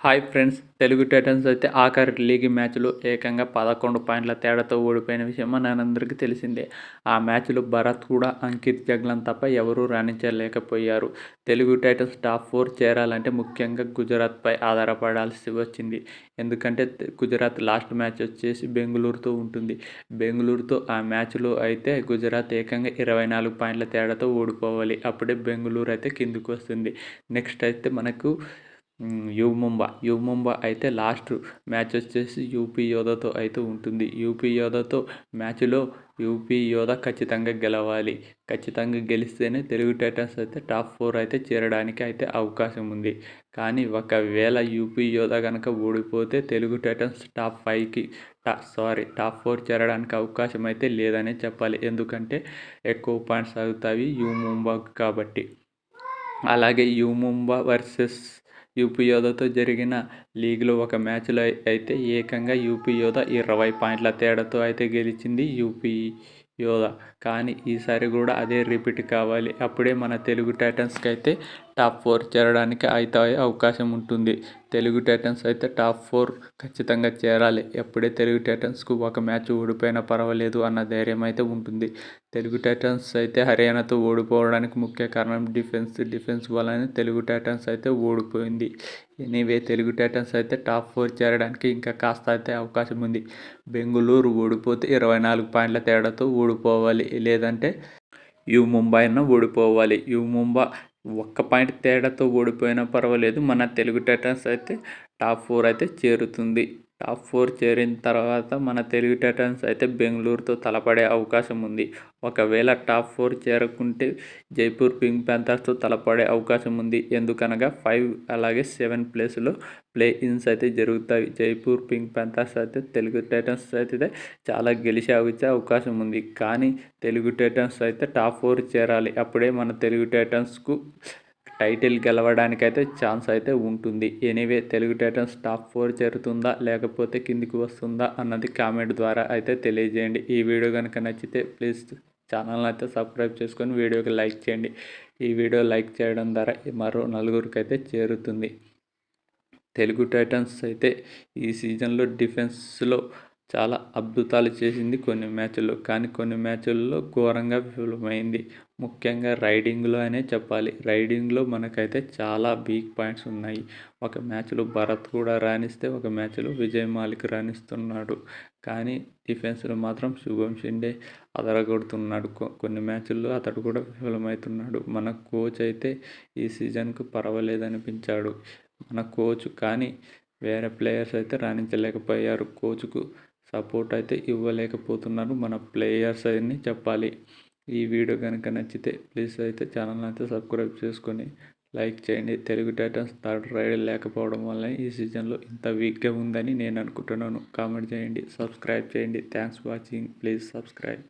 Hi friends Telugu Titans అయితే ఆఖరి league మ్యాచ్లో ఏకంగా పదకొండు పాయింట్ల తేడాతో ఓడిపోయిన విషయం మనందరికీ తెలిసిందే. ఆ మ్యాచ్లో భరత్ కూడా అంకిత్ జగ్లన్ తప్ప ఎవరూ రాణించలేకపోయారు. తెలుగు టైటన్స్ టాప్ ఫోర్ చేరాలంటే ముఖ్యంగా గుజరాత్పై ఆధారపడాల్సి వచ్చింది. ఎందుకంటే గుజరాత్ లాస్ట్ మ్యాచ్ వచ్చేసి బెంగళూరుతో ఉంటుంది. బెంగళూరుతో ఆ మ్యాచ్లో అయితే గుజరాత్ ఏకంగా ఇరవై నాలుగు పాయింట్ల తేడాతో ఓడిపోవాలి. అప్పుడే బెంగళూరు అయితే కిందికి వస్తుంది. నెక్స్ట్ అయితే మనకు యూ ముంబా. యూ ముంబా అయితే లాస్ట్ మ్యాచ్ వచ్చేసి యూపీ యోధాతో అయితే ఉంటుంది. యూపీ యోధాతో మ్యాచ్లో యూపీ యోధా ఖచ్చితంగా గెలవాలి. ఖచ్చితంగా గెలిస్తేనే తెలుగు టైటన్స్ అయితే టాప్ ఫోర్ అయితే చేరడానికి అయితే అవకాశం ఉంది. కానీ ఒకవేళ యూపీ యోధా కనుక ఓడిపోతే తెలుగు టైటన్స్ టాప్ ఫైవ్కి టా సారీ టాప్ ఫోర్ చేరడానికి అవకాశం అయితే లేదనే చెప్పాలి. ఎందుకంటే ఎక్కువ పాయింట్స్ అవుతాయి యూ ముంబా కాబట్టి. అలాగే U Mumba versus U P యోధాతో జరిగిన లీగ్లో ఒక మ్యాచ్లో అయితే ఏకంగా యూపీ యోధ ఇరవై పాయింట్ల తేడాతో అయితే గెలిచింది యూపీ యోధ కానీ ఈసారి కూడా అదే రిపీట్ కావాలి. అప్పుడే మన తెలుగు టైటన్స్కి అయితే టాప్ ఫోర్ చేరడానికి అయితే అవకాశం ఉంటుంది. తెలుగు టైటన్స్ అయితే టాప్ ఫోర్ ఖచ్చితంగా చేరాలి. ఎప్పుడే తెలుగు టైటన్స్కు ఒక మ్యాచ్ ఓడిపోయినా పర్వాలేదు అన్న ధైర్యం అయితే ఉంటుంది. తెలుగు టైటన్స్ అయితే హర్యానాతో ఓడిపోవడానికి ముఖ్య కారణం డిఫెన్స్ డిఫెన్స్ వల్లనే తెలుగు టైటన్స్ అయితే ఓడిపోయింది. ఎనీవే తెలుగు టైటన్స్ అయితే టాప్ ఫోర్ చేరడానికి ఇంకా కాస్త అయితే అవకాశం ఉంది. బెంగళూరు ఓడిపోతే ఇరవై నాలుగు పాయింట్ల తేడాతో ఓడిపోవాలి. లేదంటే యూ ముంబైన ఓడిపోవాలి. యూ ముంబై ఒక్క పాయింట్ తేడాతో ఓడిపోయినా పర్వాలేదు. మన తెలుగు టైటన్స్ అయితే టాప్ ఫోర్ అయితే చేరుతుంది. టాప్ ఫోర్ చేరిన తర్వాత మన తెలుగు టైటన్స్ అయితే బెంగళూరుతో తలపడే అవకాశం ఉంది. ఒకవేళ టాప్ ఫోర్ చేరకుంటే జైపూర్ పింక్ ప్యాంథర్స్తో తలపడే అవకాశం ఉంది. ఎందుకనగా ఫైవ్ అలాగే సెవెన్ ప్లేస్లో ప్లే ఇన్స్ అయితే జరుగుతాయి. జైపూర్ పింక్ ప్యాంథర్స్ అయితే తెలుగు టైటన్స్ అయితే చాలా గెలిచే అవకాశం ఉంది. కానీ తెలుగు టైటన్స్ అయితే టాప్ ఫోర్ చేరాలి. అప్పుడే మన తెలుగు టైటన్స్కు టైటిల్ గెలవడానికైతే ఛాన్స్ అయితే ఉంటుంది. Anyway Telugu titans top four చేరుతుందా లేకపోతే కిందికి వస్తుందా అన్నది కామెంట్ ద్వారా అయితే తెలియజేయండి. ఈ వీడియో కనుక నచ్చితే ప్లీజ్ ఛానల్ని అయితే సబ్స్క్రైబ్ చేసుకొని వీడియోకి లైక్ చేయండి. ఈ వీడియో లైక్ చేయడం ద్వారా మరో నలుగురికి అయితే చేరుతుంది. తెలుగు టైటన్స్ అయితే ఈ సీజన్లో డిఫెన్స్లో చాలా అద్భుతాలు చేసింది కొన్ని మ్యాచ్ల్లో. కానీ కొన్ని మ్యాచ్ల్లో ఘోరంగా విఫలమైంది. ముఖ్యంగా రైడింగ్లో అనే చెప్పాలి. రైడింగ్లో మనకైతే చాలా వీక్ పాయింట్స్ ఉన్నాయి. ఒక మ్యాచ్లో భరత్ కూడా రాణిస్తే ఒక మ్యాచ్లో విజయ్ మాలిక్ రాణిస్తున్నాడు. కానీ డిఫెన్స్లో మాత్రం శుభం షిండే అదరగొడుతున్నాడు. కొన్ని మ్యాచ్ల్లో అతడు కూడా విఫలమవుతున్నాడు మన కోచ్ అయితే ఈ సీజన్కు పర్వాలేదనిపించాడు. మన కోచ్ కానీ వేరే ప్లేయర్స్ అయితే రాణించలేకపోయారు. కోచ్కు సపోర్ట్ అయితే ఇవ్వలేకపోతున్నారు మన ప్లేయర్స్ అని చెప్పాలి. ఈ వీడియో కనుక నచ్చితే ప్లీజ్ అయితే ఛానల్ అయితే సబ్స్క్రైబ్ చేసుకొని లైక్ చేయండి. తెలుగు టైటన్స్ థర్డ్ రైడ్ లేకపోవడం వల్ల ఈ సీజన్లో ఇంత వీక్గా ఉందని నేను అనుకుంటున్నాను. కామెంట్ చేయండి సబ్స్క్రైబ్ చేయండి. Thanks watching. Please subscribe.